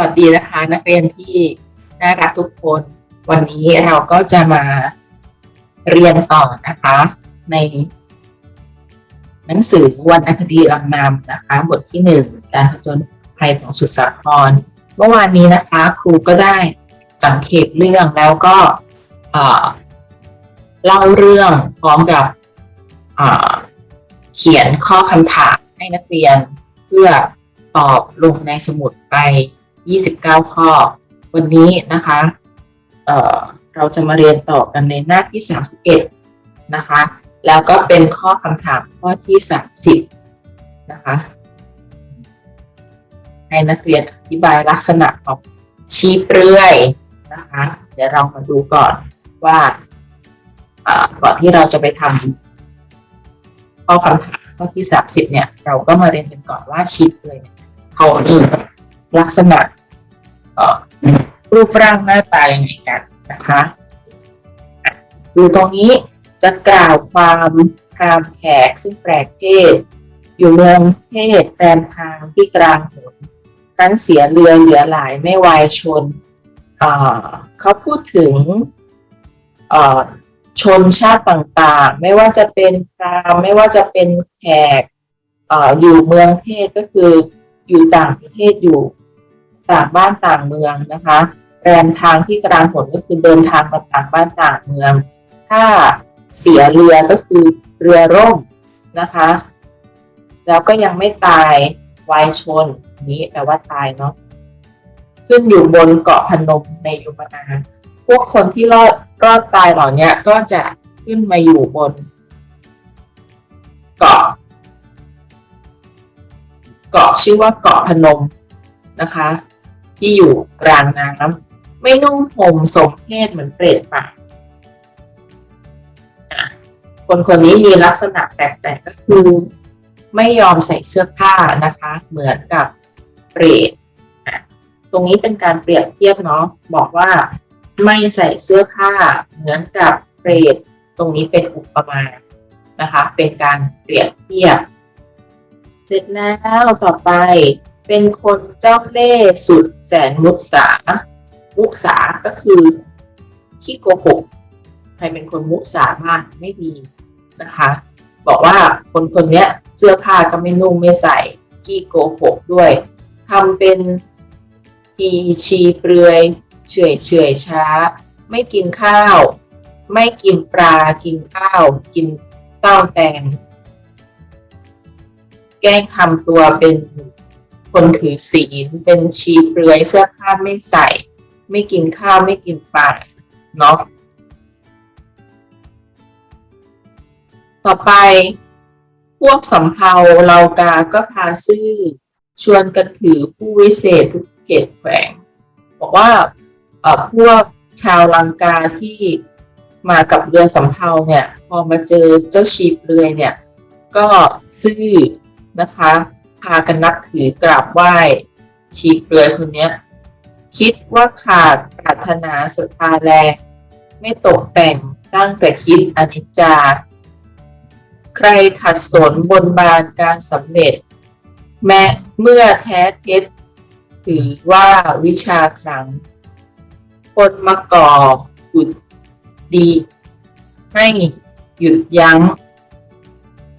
วัสดีนะคะนักเรียนที่น่ารักทุกคน วันนี้เราก็จะมาเรียนต่อนะคะ ใน หนังสือวันอคดีลำนำนะคะ บทที่หนึ่งการผจญภัยของสุสาคร เมื่อวานนี้นะคะ ครูก็ได้สังเขปเรื่องแล้วก็เล่าเรื่องพร้อมกับเขียนข้อคำถามให้นักเรียนเพื่อตอบลงในสมุดไป 29 ข้อ วันนี้นะคะเอ่อเราจะมาเรียนต่อกันในหน้าที่ 31 นะคะ แล้วก็เป็นข้อคำถามข้อที่ 30 นะคะ ให้นักเรียนอธิบายลักษณะของชีเปลือยนะคะ เดี๋ยวเรามาดูก่อนว่าอ่าก่อนที่เราจะไปทำข้อคำถามข้อที่ 30 เนี่ย เราก็มาเรียนกันก่อนว่าชีเปลือยเนี่ยเขามี ลักษณะรูปร่างหน้าตายังไงกันนะคะอะดูตรงนี้จะกล่าวความพรามแขกซึ่งแปลกเพศ อยู่เมืองเพศแรมทางที่กลางหนครั้นเสียเรือเหลือหลายไม่วายชน เขาพูดถึงชนชาติต่างๆ ไม่ว่าจะเป็นพราหมณ์ไม่ว่าจะเป็นแขกอออยู่เมืองเพศก็คืออยู่ต่างประเทศอยู่ ต่างบ้านต่างเมืองนะคะแรมทางที่กลางหนก็คือเดินทางมาต่างบ้านต่างเมือง ถ้าเสียเรือก็คือเรือร่มนะคะ แล้วก็ยังไม่ตายวายชนนี้แปลว่าตายเนาะขึ้นอยู่บนเกาะพนมในยุมนาพวกคนที่รอดรอดตายเหล่านี้ก็จะขึ้นมาอยู่บน เกาะ เกาะชื่อว่าเกาะพนมนะคะ ที่อยู่กลางน้ำไม่นุ่งห่มสมเพศเหมือนเปรตป่าคนคนนี้มีลักษณะแปลกๆก็คือ ไม่ยอมใส่เสื้อผ้านะคะ เหมือนกับเปรตตรงนี้เป็นการเปรียบเทียบเนาะบอกว่าไม่ใส่เสื้อผ้าเหมือนกับเปรตตรงนี้เป็นอุปมานะคะ เป็นการเปรียบเทียบ เสร็จแล้วต่อไป เป็นคนเจ้าเล่ห์สุดแสนมุสา มุสาก็คือขี้โกหก ใครเป็นคนมุสาบ้างไม่ดีนะคะ บอกว่าคนคนนี้เสื้อผ้าก็ไม่นุ่งไม่ใส่ขี้โกหกด้วยทำเป็นทีชีเปลือยเฉอยเฉอยช้า ไม่กินข้าว ไม่กินปลากินข้าว กินเต้าแตงแกล้งทำตัวเป็น คนถือศีล เป็นชีเปลือยเสื้อผ้าไม่ใส่ ไม่กินข้าวไม่กินปลาเนาะต่อไป พวกสำเภาเลากาก็พาซื่อ ชวนกันถือผู้วิเศษทุกเขตแขวง บอกว่าพวกชาวลังกาที่มากับเรือสำเภาเนี่ย พอมาเจอเจ้าชีเปลือยเนี่ย ก็ซื่อนะคะ พากันนับถือกราบไหว้ ชีเปลือยคนเนี้ย คิดว่าขาดปรารถนาศรัทธาแล ไม่ตกแต่งตั้งแต่คิดอนิจจา ใครขัดสนบนบานการสำเร็จ แม้เมื่อแท้เท็จถือว่าวิชาครั้งคนมาก่อหยุดดี ให้หยุดยัง้ง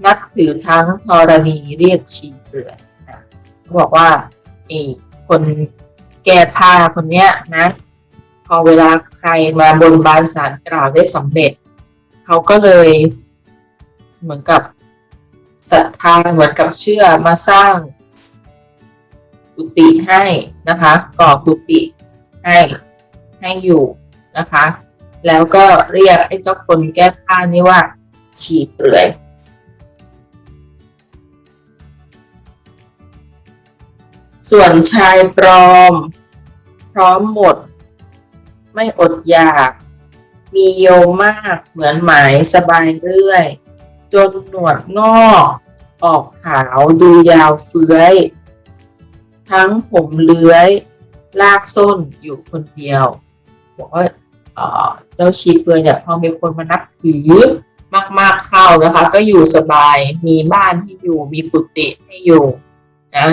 นับถือทั้งธรณีเรียกชี เปลือนะเขาบอกว่าไอ้คนแก้ผ้าคนเนี้ยนะ พอเวลาใครมาบนบานสารกล่าวได้สำเร็จ เขาก็เลยเหมือนกับศรัทธาเหมือนกับเชื่อมาสร้างกุฏิให้นะคะก่อกุฏิให้ให้อยู่นะคะ แล้วก็เรียกไอ้เจ้าคนแก้ผ้านี่ว่า ฉีเปลือย ส่วนชายปลอม พร้อมหมด ไม่อดอยาก มีโยมมากเหมือนหมายสบายเรื่อย จนหนวดงอกออกขาวดูยาวเฟื้อย ทั้งผมเลื้อย ลากส้นอยู่คนเดียว บอกว่าเจ้าชีเปลือยเนี่ยพอมีคนมานับถือมากๆเข้านะคะ ก็อยู่สบายมีบ้านที่อยู่มีกุฏิให้อยู่นะ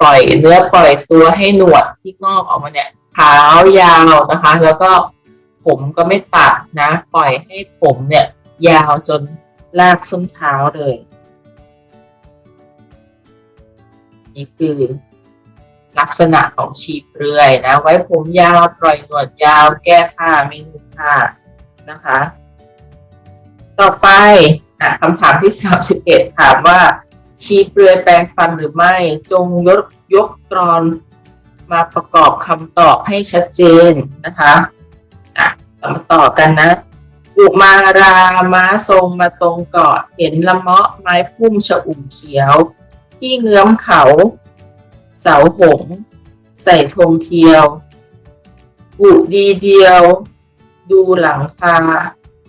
ปล่อยเนื้อปล่อยตัวให้หนวดที่งอกออกมาเนี่ยขาวยาวนะคะ แล้วก็ผมก็ไม่ตัดนะ ปล่อยให้ผมเนี่ย ยาวจนลากส้นเท้าเลย นี่คือลักษณะของชีเปลือยนะ ไว้ผมยาวปล่อยหนวดยาว แก้ผ้าไม่นุ่งผ้านะคะ ต่อไปอคำถามที่ 31 ถามว่า ชีเปลือยแปลงฟันหรือไม่ จงยกยกกรอนมาประกอบคำตอบให้ชัดเจนนะคะอะมาต่อกันนะอุมาราม้าทรงมาตรงเกาะเห็นละเมาะไม้พุ่มชะอุ่มเขียว ที่เงื้อมเขา เสาหง ใส่ธงเทียว อุดีเดียว ดูหลังคา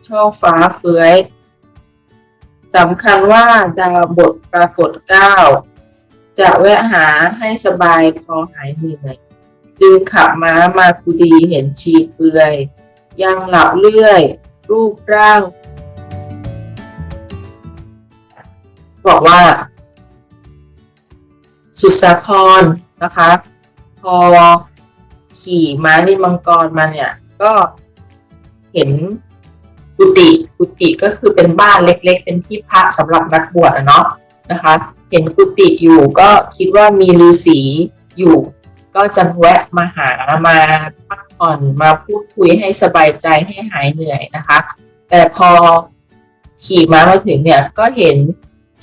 ช่อฟ้าเฟื้อย สำคัญว่าดาวบทปรากฏเก้าจะแวะหาให้สบายพอหายเหนื่อยจึงขับม้ามาคุดีเห็นชีเปลือย ยังหลับเลื่อย รูปร่าง บอกว่า สุสาครนะคะ พอขี่ม้านิมังกรมาเนี่ย ก็เห็นกุฏิ กุฏิก็คือเป็นบ้านเล็ก ๆ เป็นที่พักสำหรับนักบวชอะเนาะนะคะ เห็นกุฏิอยู่ก็คิดว่ามีฤาษีอยู่ ก็จะแวะมาหามาพักผ่อนมาพูดคุยให้สบายใจให้หายเหนื่อยนะคะ แต่พอขี่ม้ามาถึงเนี่ยก็เห็น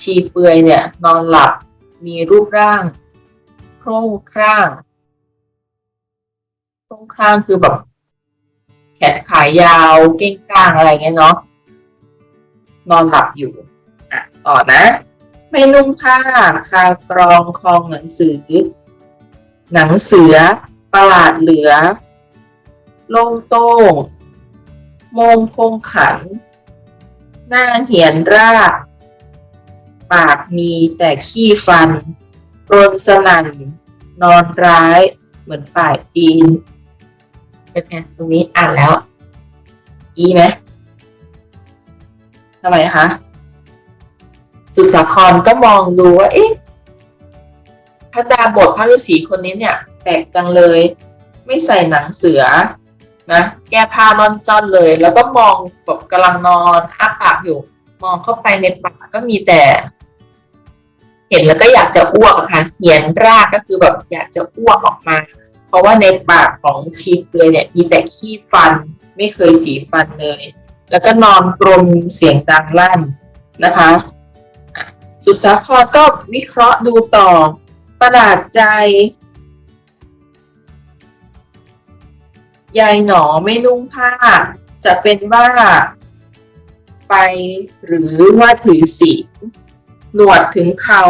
ชีเปลือยเนี่ย นอนหลับมีรูปร่างโครงคร่างโครงคร่างคือแบบแขนขายาวเก้งก้างอะไรเงี้ยเนาะ นอนหลับอยู่อะต่อนะ ไม่นุ่งผ้าคากรองคลองหนังสือ หนังเสือ ประหลาดเหลือ โล่งโต้งมงคงขัน หน้าเหียนรากปากมีแต่ขี้ฟันรนสนั่น นอนร้าย เหมือนป่ายปีนเป็นไงตรงนี้อ่านแล้ว อีไหมำไมคะสุสาครก็มองดูว่า เอ๊ะพระดาบทพระฤาษีคนนี้เนี่ย แปลกจังเลย ไม่ใส่หนังเสือนะแก้ผ้านอนจอนเลย แล้วก็มองแบบกำลังนอนอ้าปากอยู่ มองเข้าไปในปากก็มีแต่ เห็นแล้วก็อยากจะอ้วกค่ะเหียนรากก็คือแบบอยากจะอ้วกออกมา เพราะว่าในปากของชีเปลือยเนี่ย มีแต่ขี้ฟัน ไม่เคยสีฟันเลย แล้วก็นอนกรนเสียงดังลั่นนะคะ สุสาครก็วิเคราะห์ดูต่อ ประหลาดใจ ยายหนอไม่นุ่งผ้า จะเป็นบ้าไปหรือว่าถือศีลหนวดถึงเขา่า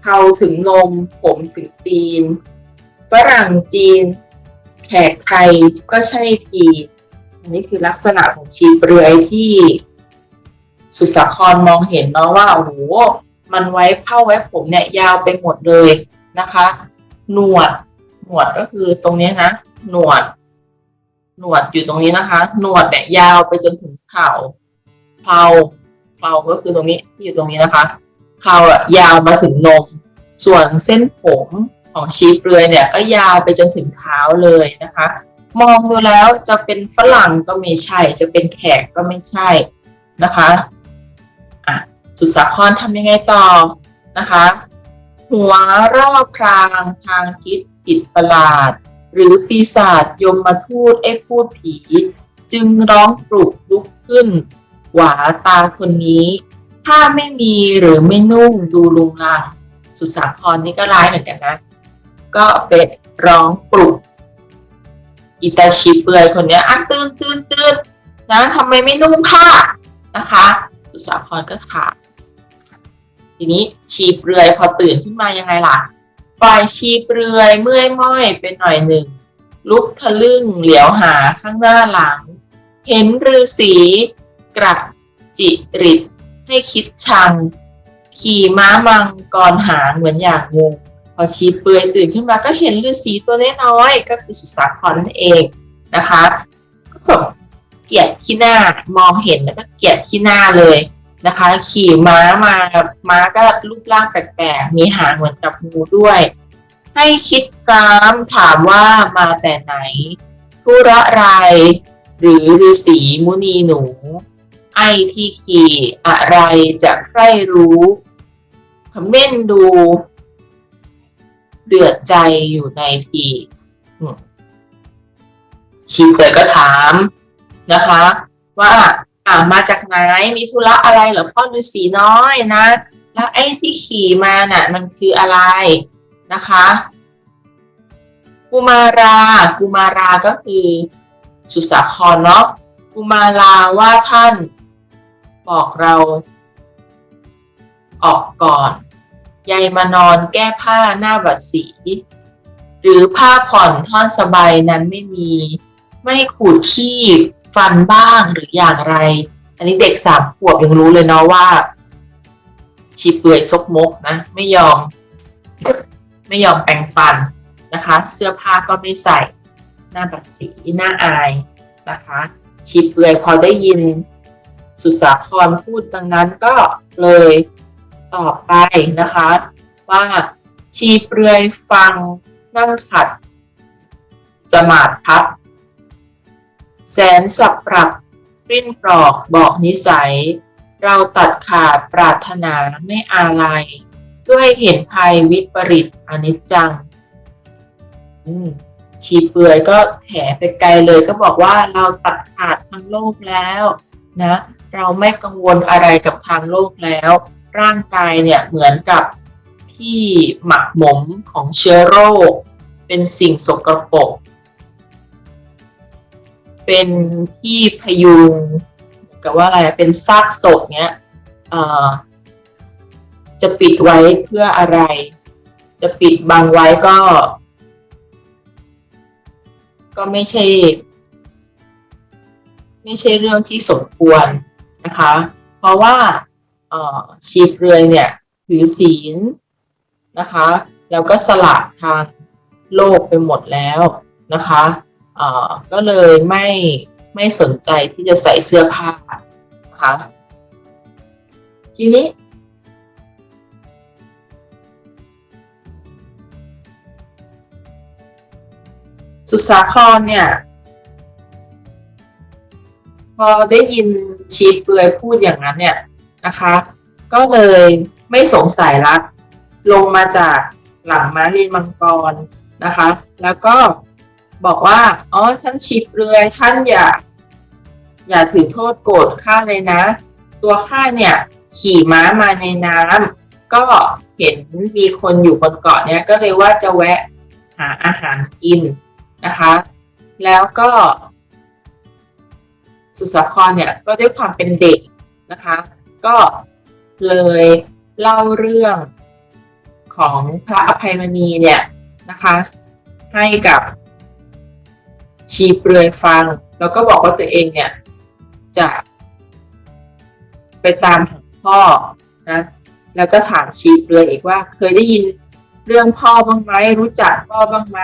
เผาถึงนม ผมถึงตีน ฝรั่งจีน แขกไทยก็ใช่ที นนี้คือลักษณะของชีเปลือยที่สุสาครมองเห็นเนาะว่าโอ้โหมันไว้เผ้าไว้ผมเนี่ยยาวไปหมดเลยนะคะ หนวด หนวดก็คือตรงนี้นะ หนวด หนวดอยู่ตรงนี้นะคะ หนวดเนี่ยยาวไปจนถึงเข่าเผาเผาก็คือตรงนี้ที่อยู่ตรงนี้นะคะ เข่าอะยาวมาถึงนม ส่วนเส้นผมของชีเปลือยเนี่ย ก็ยาวไปจนถึงเท้าเลยนะคะ มองดูแล้วจะเป็นฝรั่งก็ไม่ใช่ จะเป็นแขกก็ไม่ใช่นะคะอะสุสาครทำยังไงต่อนะคะ หัวรอบครางทางคิดผิดประหลาด หรือปีศาจยมมาทูตไอ้พูดผี จึงร้องปลุกลุกขึ้น หวาตาคนนี้ ถ้าไม่มีหรือไม่นุ่งดูลุงลังสุสาครนี่ก็ร้ายเหมือนกันนะ ก็เป็นร้องปลุก อิตาชีเปลือยคนนี้อะตื่นตื่นตื่นนะทำไมไม่นุ่งผ้านะคะ สุสาครก็ถามทีนี้ชีเปลือยพอตื่นขึ้นมายังไงล่ะฝ่ายชีเปลือยเมื่อยม้อยเป็นหน่อยหนึ่ง ลุกทะลึ่งเหลียวหาข้างหน้าหลัง เห็นฤาษีกระจิริตให้คิดชัง ขี่ม้ามังกรหางเหมือนอยากงงพ อชีเปลือยตื่นขึ้นมาก็เห็นฤาษีตัวน้อยๆก็คือสุสาครนั่นเองนะคะก็แบบเกลียดขี้หน้ามองเห็นแล้วก็เกลียดขี้หน้าเลยนะคะ ขี่ม้ามาม้าก็รูปร่างแปลกๆมีหางเหมือนกับงูด้วย ให้คิดกรามถามว่ามาแต่ไหนธุระไรหรือฤาษีมุนีหนู ไอที่ขี่อะไรจะใครรู้คำเม่นดู เดือดใจอยู่ในทีชีเผยก็ถามนะคะ ว่าอ่ามาจากไหนมีธุระอะไรหรอพ่อฤาษีน้อยนะ แล้วไอ้ที่ขี่มาน่ะ มันคืออะไรนะคะกุมารากุมาราก็คือสุสาครเนาะกุมาราว่าท่านบอกเราออกก่อน ยายมานอนแก้ผ้าหน้าบัดสี หรือผ้าผ่อนท่อนสบายนั้นไม่มี ไม่ขูดขี้ฟันบ้างหรืออย่างไร อันนี้เด็กสามขวบยังรู้เลยเนาะว่าชีเปื่อยซกมกนะ ไม่ยอม ไม่ยอมแปรงฟันนะคะ เสื้อผ้าก็ไม่ใส่หน้าบัดสีหน้าอายนะคะชีเปื่อยพอได้ยินสุสาครพูดดังนั้นก็เลย ต่อไปนะคะ ว่าชีเปลือยฟังนั่งขัดจมาดพับแสนสับปรับปริ้นปลอกบอกนิสัย เราตัดขาดปรารถนาไม่อาลัย ด้วยเห็นภัยวิปริตอนิจจังชีเปลือยก็แถไปไกลเลยก็บอกว่าเราตัดขาดทางโลกแล้วนะ เราไม่กังวลอะไรกับทางโลกแล้ว ร่างกายเนี่ยเหมือนกับที่หมักหมมของเชื้อโรค เป็นสิ่งสกรปรกเป็นที่พยุงกับว่าอะไรเป็นซากศพเนี้ยจะปิดไว้เพื่ออะไร จะปิดบังไว้ก็ ก็ไม่ใช่ ไม่ใช่เรื่องที่สมควรนะคะ เพราะว่า ชีพเรือยเนี่ยถือศีลนะคะ แล้วก็สละทางโลกไปหมดแล้วนะคะก็เลยไม่ไม่สนใจที่จะใส่เสื้อผ้านะคะทีนี้สุสาครเนี่ย พอได้ยินชีเปลือยพูดอย่างนั้นเนี่ย นะคะ ก็เลยไม่สงสัยละลงมาจากหลังม้านินมังกรนะคะ แล้วก็บอกว่า อ๋อ ท่านชิปเรือท่านอย่า อย่าถือโทษโกรธข้าเลยนะ ตัวข้าเนี่ย ขี่ม้ามาในน้ำก็เห็นมีคนอยู่บนเกาะเนี่ยก็เลยว่าจะแวะหาอาหารกินนะคะ แล้วก็ สุสาครเนี่ยก็ด้วยความเป็นเด็กนะคะ ก็เลยเล่าเรื่องของพระอภัยมณีเนี่ยนะคะ ให้กับชีเปลือยฟัง แล้วก็บอกว่าตัวเองเนี่ย จะ ไปตามหาพ่อนะแล้วก็ถามชีเปลือยอีกว่า เคยได้ยินเรื่องพ่อบ้างไหมรู้จักพ่อบ้างไหม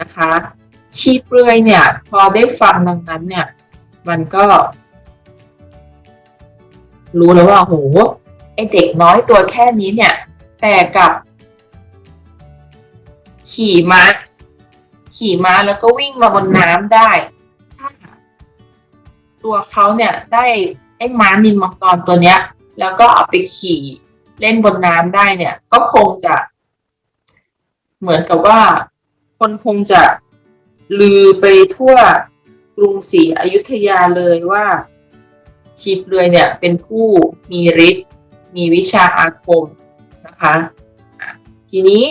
นะคะ ชีเปลือยเนี่ย พอได้ฟังดังนั้นเนี่ย มันก็ รู้แล้วว่าโหไอเด็กน้อยตัวแค่นี้เนี่ย แต่กับ ขี่ม้า ขี่ม้าแล้วก็วิ่งมาบนน้ำได้ถ้าตัวเขาเนี่ยได้ไอ้ม้านินมังกรตัวเนี้ย แล้วก็เอาไปขี่เล่นบนน้ำได้เนี่ย ก็คงจะ เหมือนกับว่า คนคงจะลือไปทั่วกรุงศรีอยุธยาเลยว่า ชีพเรือเนี่ยเป็นผู้มีฤทธิ์มีวิชาอาคมนะคะทีนี้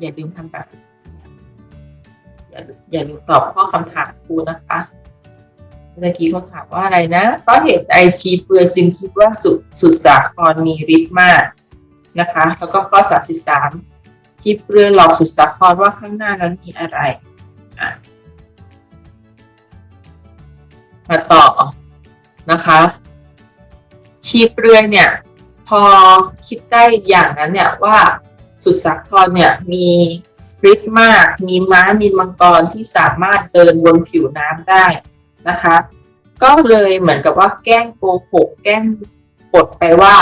อย่าลืมทำแบบอย่าลืมตอบข้อคำถามครูนะคะเมื่อกี้เขาถามว่าอะไรนะเพราะเหตุใดชีเปลือจึงคิดว่าสุดสุดสาครมีฤทธิ์มากนะคะ แล้วก็ข้อสามสิบสามชีเปลือหลอกสุดสาครว่าข้างหน้านั้นมีอะไรอะมาต่อ นะคะ ชีเปลือยเนี่ย พอคิดได้อย่างนั้นเนี่ยว่าสุดสาครเนี่ยมีฤทธิ์มาก มีม้านินมังกรที่สามารถเดินบนผิวน้ำได้นะคะ ก็เลยเหมือนกับว่าแกล้งโกหกแกล้งปดไปว่า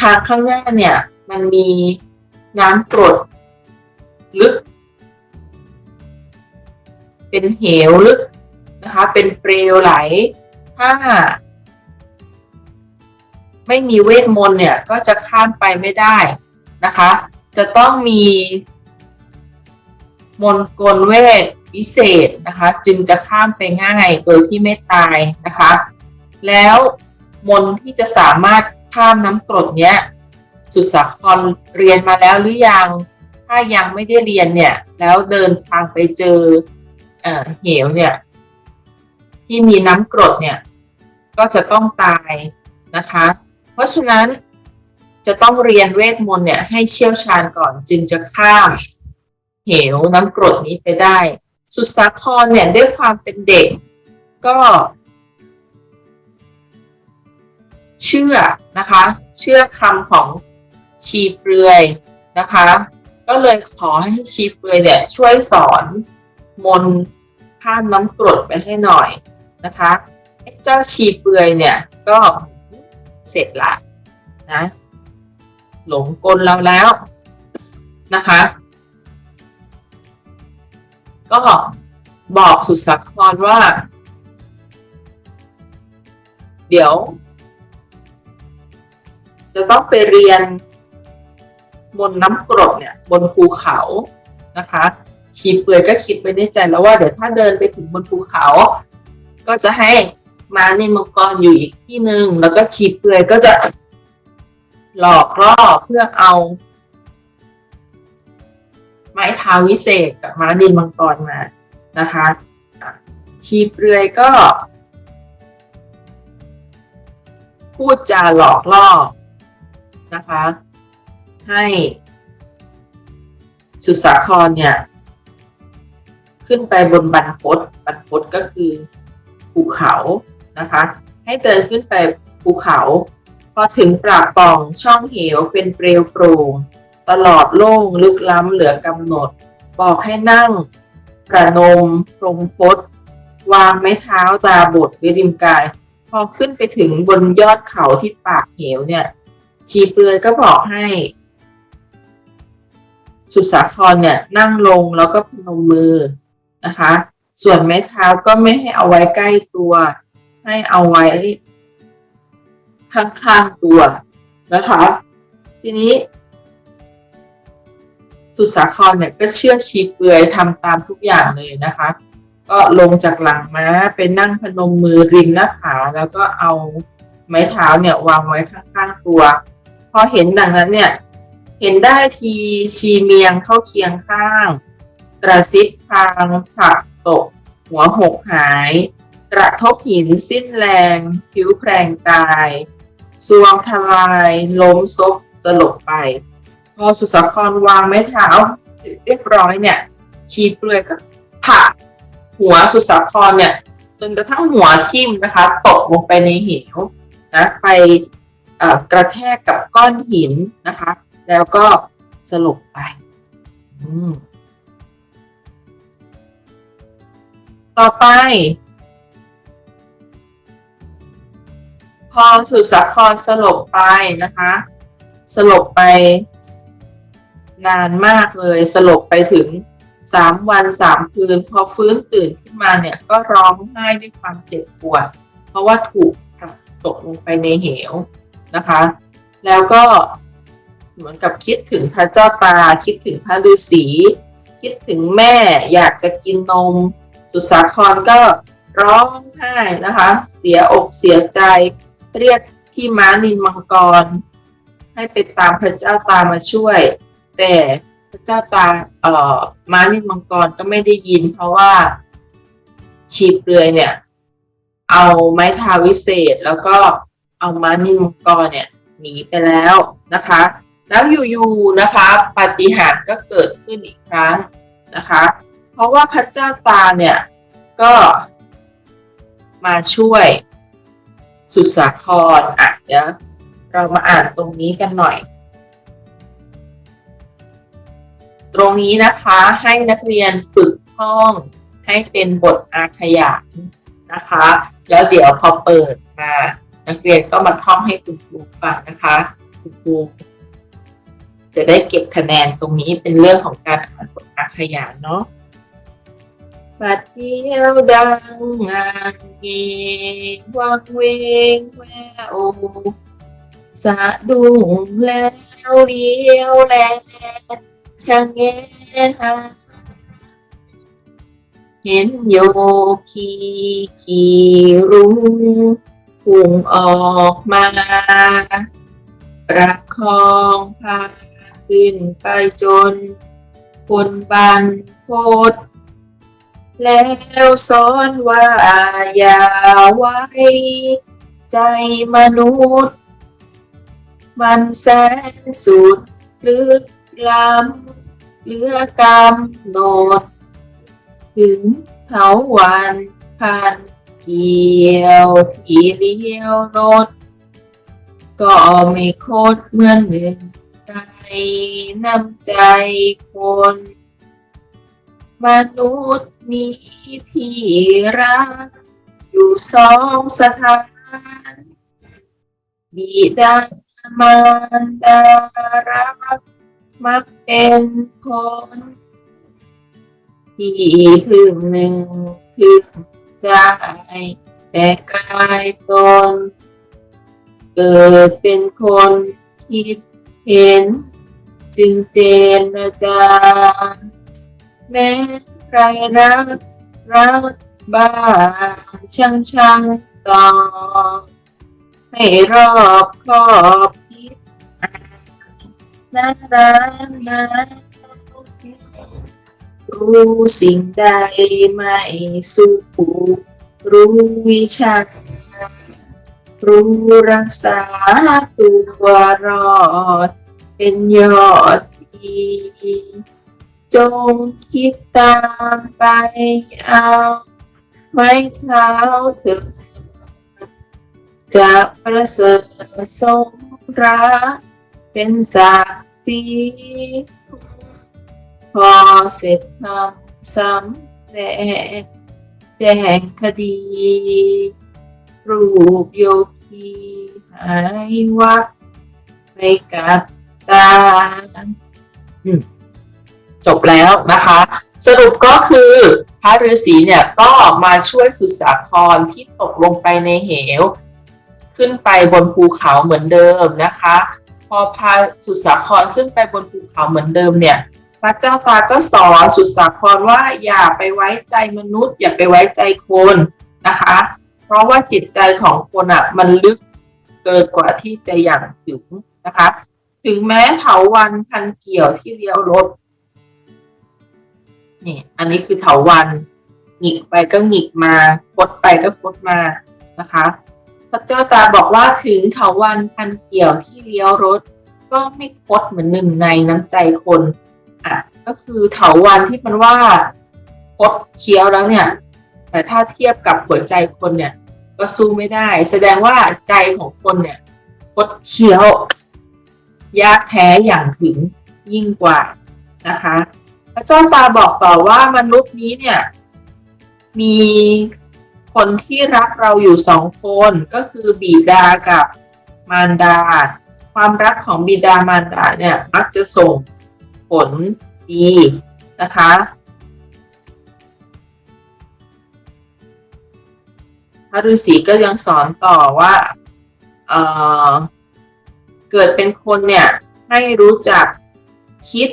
ทางข้างหน้าเนี่ย มันมีน้ำกรดลึก เป็นเหวลึกนะคะ เป็นเปลวไหล ถ้า ไม่มีเวทมนต์เนี่ย ก็จะข้ามไปไม่ได้นะคะ จะต้องมี มนต์กลเวทวิเศษนะคะ จึงจะข้ามไปง่ายโดยที่ไม่ตายนะคะ แล้วมนที่จะสามารถข้ามน้ำกรดเนี้ยสุดสาครเรียนมาแล้วหรือยัง ถ้ายังไม่ได้เรียนเนี่ย แล้วเดินทางไปเจอเอ่อเหวเนี่ย ที่มีน้ำกรดเนี่ย ก็จะต้องตายนะคะ เพราะฉะนั้นจะต้องเรียนเวทมนต์เนี่ยให้เชี่ยวชาญก่อนจึงจะข้ามเหวน้ำกรดนี้ไปได้ สุสาครเนี่ยด้วยความเป็นเด็กก็ เชื่อนะคะ เชื่อคำของชีเปลือยนะคะ ก็เลยขอให้ชีเปลือยเนี่ยช่วยสอนมนต์ข้ามน้ำกรดไปให้หน่อยนะคะ เจ้าชีเปลือยเนี่ย ก็เสร็จละนะ หลงกลเราแล้วนะคะ ก็บอกสุสักครว่า เดี๋ยว จะต้องไปเรียนบนน้ำกรดเนี่ย บนภูเขานะคะชีเปลือยก็คิดไปในใจแล้วว่าเดี๋ยวถ้าเดินไปถึงบนภูเขา ก็จะให้ ม้านินมังกรอยู่อีกที่หนึ่งแล้วก็ชีเปลือยก็จะหลอกล่อเพื่อเอา ไม้เท้าวิเศษกับม้าดินมังกรมานะคะชีเปลือยก็ พูดจาหลอกล่อนะคะ ให้สุสาครเนี่ย ขึ้นไปบนบันพศบันพศก็คือภูเขา นะคะ ให้เดินขึ้นไปภูเขา พอถึงปรากป่องช่องเหวเป็นเปลวโปร่งตลอดโล่งลึกล้ำเหลือกำหนด บอกให้นั่ง ประนมพรมพศวางไม้เท้าตาบดไว้ริมกาย พอขึ้นไปถึงบนยอดเขาที่ปากเหวเนี่ย ชีเปลือยก็บอกให้ สุสาครเนี่ยนั่งลงแล้วก็พนมมือนะคะ ส่วนไม้เท้าก็ไม่ให้เอาไว้ใกล้ตัว ให้เอาไว้ข้างๆตัวนะคะ ทีนี้ สุสาครเนี่ยก็เชื่อชีเปลือยทำตามทุกอย่างเลยนะคะ ก็ลงจากหลังม้าไปนั่งพนมมือริมหน้าผาแล้วก็เอาไม้เท้าเนี่ยวางไว้ข้างๆตัว พอเห็นดังนั้นเนี่ย เห็นได้ทีชีเมียงเข้าเคียงข้าง กระซิบพางผักตก หัวหกหาย กระทบหินสิ้นแรง ผิวแพรงกายสวงทลาย ล้มซบสลบไป พอสุสาครวางไม้เท้า เรียบร้อยเนี่ย ชีเปลือยก็ผลักหัวสุสาครเนี่ย จนกระทั่งหัวทิ่มนะคะ ตกลงไปในเหวนะไปกระแทกกับก้อนหินนะคะ แล้วก็สลบไปต่อไป พอสุดสาครสลบไปนะคะ สลบไปนานมากเลย สลบไปถึงสามวันสามคืน พอฟื้นตื่นขึ้นมาเนี่ย ก็ร้องไห้ด้วยความเจ็บปวด เพราะว่าถูกผลักตกลงไปในเหวนะคะ แล้วก็เหมือนกับคิดถึงพระเจ้าตา คิดถึงพระฤาษีคิดถึงแม่อยากจะกินนม สุสาครก็ร้องไห้นะคะ เสียอกเสียใจ เรียกพี่ม้านินมังกร ให้ไปตามพระเจ้าตามาช่วย แต่พระเจ้าตาเอ่อม้านินมังกรก็ไม่ได้ยิน เพราะว่าชีเปลือยเนี่ย เอาไม้ทาวิเศษแล้วก็เอาม้านินมังกรเนี่ย หนีไปแล้วนะคะ แล้วอยู่ๆนะคะปาฏิหาริย์ก็เกิดขึ้นอีกครั้งนะคะ เพราะว่าพระเจ้าตาเนี่ยก็มาช่วย สุสาครอะเดี๋ยวเรามาอ่านตรงนี้กันหน่อย ตรงนี้นะคะให้นักเรียนฝึกท่องให้เป็นบทอาขยานนะคะ แล้วเดี๋ยวพอเปิดมานักเรียนก็มาท่องให้คุณครูฟังนะคะคุณครูจะได้เก็บคะแนนตรงนี้เป็นเรื่องของการอ่านบทอาขยานเนาะ บัดเดียวดังงานเงวังเวงแววสะดุ้งแล้วเลี้ยวแลชะแงหาเห็นโยคีขี่รุ้งพุ่งออกมา ประคองพาขึ้นไปจน คนบันโพด แล้วสอนว่าอย่าไว้ ใจมนุษย์ มันแสนสุดลึกล้ำเลือกำหนด ถึงเถาวันพันเกี่ยวที่เลี้ยวรถก็ไม่โคตรเหมือนหนึ่งใจน้ำใจคน มนุษย์มีที่รัก อยู่สองสถาน บิดามารดารัก มักเป็นคนที่พึ่งหนึ่งพึ่งได้แต่กายตน เกิดเป็นคนคิดเห็น จึงเจนอาจารย์ แม้ใครรักรักบ้างช่างช่างต่อให้รอบคอบคิดอ่านนารักนะรู้สิ่งใดไม่สู้รู้วิชารู้รักษาตัวรอด เป็นยอดดี จงคิดตามไปเอาไม้เท้าถิดจะประเสริฐสมรักเป็นศักดิ์ศรีพอเสร็จทำสำเร็จแจ้งคดี รูปโยคีหายวับไปกับตาอืม จบแล้วนะคะ สรุปก็คือพระฤาษีเนี่ยก็มาช่วยสุสาครที่ตกลงไปในเหว ขึ้นไปบนภูเขาเหมือนเดิมนะคะ พอพาสุสาครขึ้นไปบนภูเขาเหมือนเดิมเนี่ยพระเจ้าตาก็สอนสุสาครว่าอย่าไปไว้ใจมนุษย์ อย่าไปไว้ใจคนนะคะ เพราะว่าจิตใจของคนอะมันลึกเกินกว่าที่จะอย่างถึงนะคะ ถึงแม้เถาวันพันเกี่ยวที่เลี้ยวรถ นี่ อันนี้คือเถาวันหงิกไปก็หงิกมาพดไปก็พดมานะคะพระเจ้าตาบอกว่าถึงเถาวันพันเกี่ยวที่เลี้ยวรถ ก็ไม่คดเหมือนหนึ่งในน้ำใจคนอะก็คือเถาวันที่มันว่าคดเคี้ยวแล้วเนี่ย แต่ถ้าเทียบกับหัวใจคนเนี่ย ก็สู้ไม่ได้ แสดงว่าใจของคนเนี่ยคดเคี้ยวยากแท้อย่างถึงยิ่งกว่านะคะ พระเจ้าตาบอกต่อว่ามนุษย์นี้เนี่ย มีคนที่รักเราอยู่สองคนก็คือบิดากับมารดา ความรักของบิดามารดาเนี่ยมักจะส่งผลดีนะคะ พระฤาษีก็ยังสอนต่อว่าเเกิดเป็นคนเนี่ยให้รู้จักคิด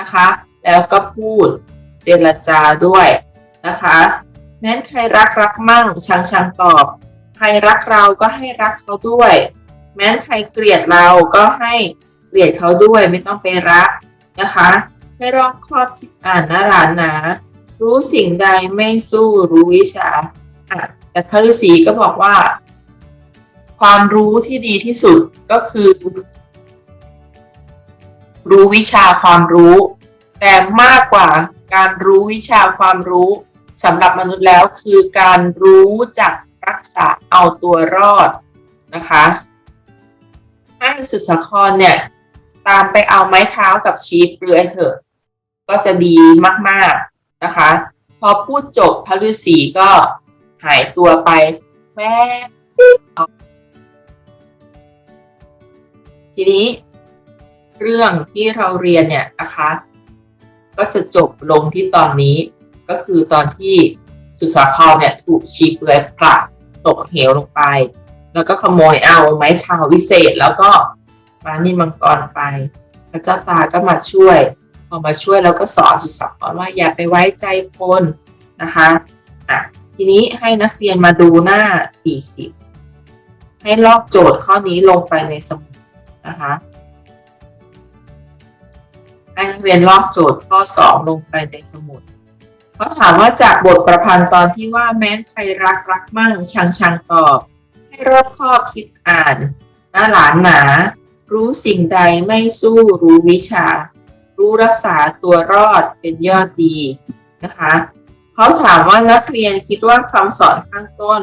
นะคะ แล้วก็พูดเจรจาด้วยนะคะ แม้นใครรักรักมั่งชังชังตอบ ใครรักเราก็ให้รักเขาด้วย แม้นใครเกลียดเราก็ให้เกลียดเขาด้วยไม่ต้องไปรักนะคะ ให้รอบคอบคิดอ่านนะรานนะรู้สิ่งใดไม่สู้รู้วิชาอะแต่พระฤาษีก็บอกว่า ความรู้ที่ดีที่สุดก็คือ รู้วิชาความรู้ แต่มากกว่าการรู้วิชาความรู้สำหรับมนุษย์แล้วคือการรู้จักรักษาเอาตัวรอดนะคะให้สุสาครเนี่ย ตามไปเอาไม้เท้ากับชีฟเรือเถอะ ก็จะดีมากๆนะคะ พอพูดจบพระฤาษีก็หายตัวไปแม่ทีนี้ เรื่องที่เราเรียนเนี่ยนะคะ ก็จะจบลงที่ตอนนี้ ก็คือตอนที่สุสาครเนี่ยถูกชีเปลือยผลักตกเหวลงไป แล้วก็ขโมยเอาไม้เท้าวิเศษ แล้วก็มานินมังกรไป พระเจ้าตาก็มาช่วย พอมาช่วยแล้วก็สอนสุสาครว่าอย่าไปไว้ใจคนนะคะอะทีนี้ให้นักเรียนมาดูหน้า 40 ให้ลอกโจทย์ข้อนี้ลงไปในสมุดนะคะ ให้นักเรียนลอกโจทย์ข้อ 2 ลงไปในสมุดเขาถามว่าจากบทประพันธ์ตอนที่ว่าแม้นใครรักรักมั่งชังชังตอบ ให้รอบคอบคิดอ่านหน้าหลานหนา รู้สิ่งใดไม่สู้รู้วิชา รู้รักษาตัวรอดเป็นยอดดีนะคะเขาถามว่านักเรียนคิดว่าคำสอนข้างต้น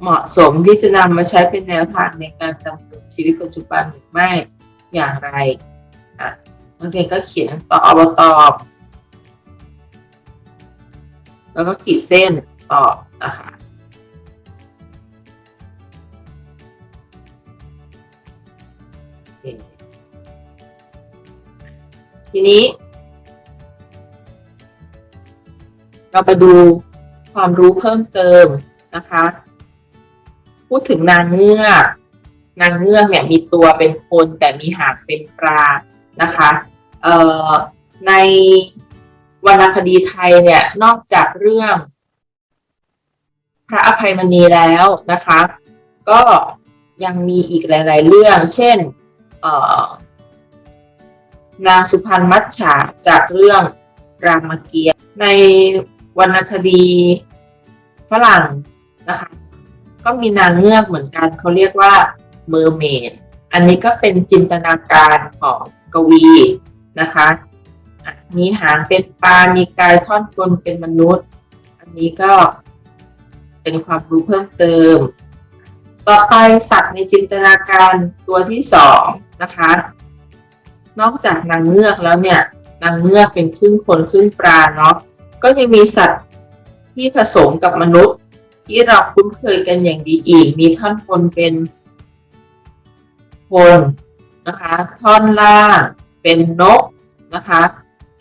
เหมาะสมที่จะนำมาใช้เป็นแนวทางในการดำเนินชีวิตปัจจุบันหรือไม่อย่างไรอะ นักเรียนก็เขียนต่อบตอบแล้วก็ขีดเส้นตอบนะคะทีนี้ เราไปดูความรู้เพิ่มเติมนะคะ พูดถึงนางเงือกนางเงือกเนี่ยมีตัวเป็นคนแต่มีหางเป็นปลานะคะ ในวรรณคดีไทยเนี่ยนอกจากเรื่องพระอภัยมณีแล้วนะคะ ก็ยังมีอีกหลาย ๆ เรื่อง เช่นนางสุพรรณมัจฉาจากเรื่องรามเกียรติ์ในวรรณคดีฝรั่งนะคะ ก็มีนางเงือกเหมือนกันเขาเรียกว่าเมอร์เมดอันนี้ก็เป็นจินตนาการของกวี นะคะมีหางเป็นปลา มีกายท่อนบนเป็นมนุษย์ อันนี้ก็เป็นความรู้เพิ่มเติม ต่อไปสัตว์ในจินตนาการตัวที่สองนะคะ นอกจากนางเงือกแล้วเนี่ย นางเงือกเป็นครึ่งคนครึ่งปลาเนาะ ก็ยังมีสัตว์ที่ผสมกับมนุษย์ ที่เราคุ้นเคยกันอย่างดีอีก มีท่อนบนเป็นคนนะคะ ท่อนล่าง เป็นนกนะคะ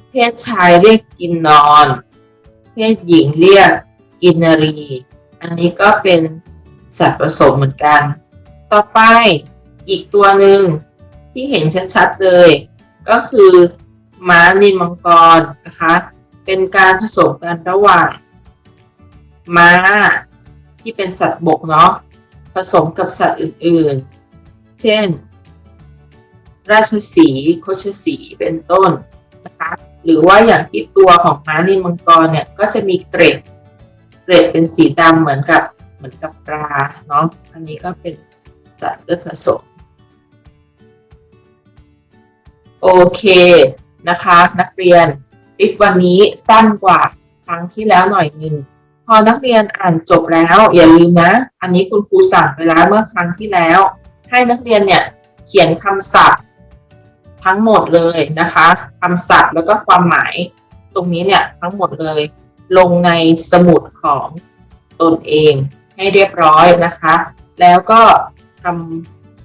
เพศชายเรียกกินนอน เพศหญิงเรียกกินนรี อันนี้ก็เป็นสัตว์ผสมเหมือนกัน ต่อไปอีกตัวหนึ่งที่เห็นชัดๆเลย ก็คือม้านินมังกรนะคะ เป็นการผสมกันระหว่าง ม้าที่เป็นสัตว์บกเนาะผสมกับสัตว์อื่นๆ เช่น ราชสีโคชสีเป็นต้นนะคะหรือว่าอย่างที่ตัวของม้านินมังกรเนี่ยก็จะมีเกร็ดเกร็ดเป็นสีดำเหมือนกับเหมือนกับปลาเนาะอันนี้ก็เป็นสัตว์เลือดผสมโอเคนะคะ นักเรียนคลิปวันนี้สั้นกว่าครั้งที่แล้วหน่อยนึงพอนักเรียนอ่านจบแล้ว อย่าลืมนะ อันนี้คุณครูสั่งไปแล้วเมื่อครั้งที่แล้ว ให้นักเรียนเนี่ยเขียนคำศัพท์ ทั้งหมดเลยนะคะคำศัพท์แล้วก็ความหมายตรงนี้เนี่ยทั้งหมดเลย ลงในสมุดของตนเองให้เรียบร้อยนะคะ แล้วก็ท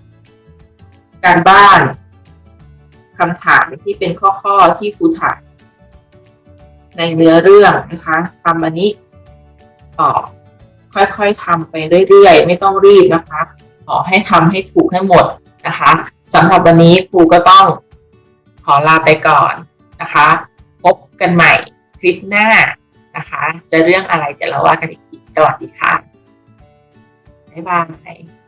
ำการบ้านคำถามที่เป็นข้อๆที่ครูถามในเนื้อเรื่องนะคะทำอันนี้ต่อค่อยๆทำไปเรื่อยๆ ไม่ต้องรีบนะคะ ขอให้ทำให้ถูกให้หมดนะคะสำหรับวันนี้ครูก็ต้อง ขอลาไปก่อนนะคะ พบกันใหม่คลิปหน้านะคะ จะเรื่องอะไรจะเราว่ากันอีกทีสวัสดีค่ะบ๊ายบาย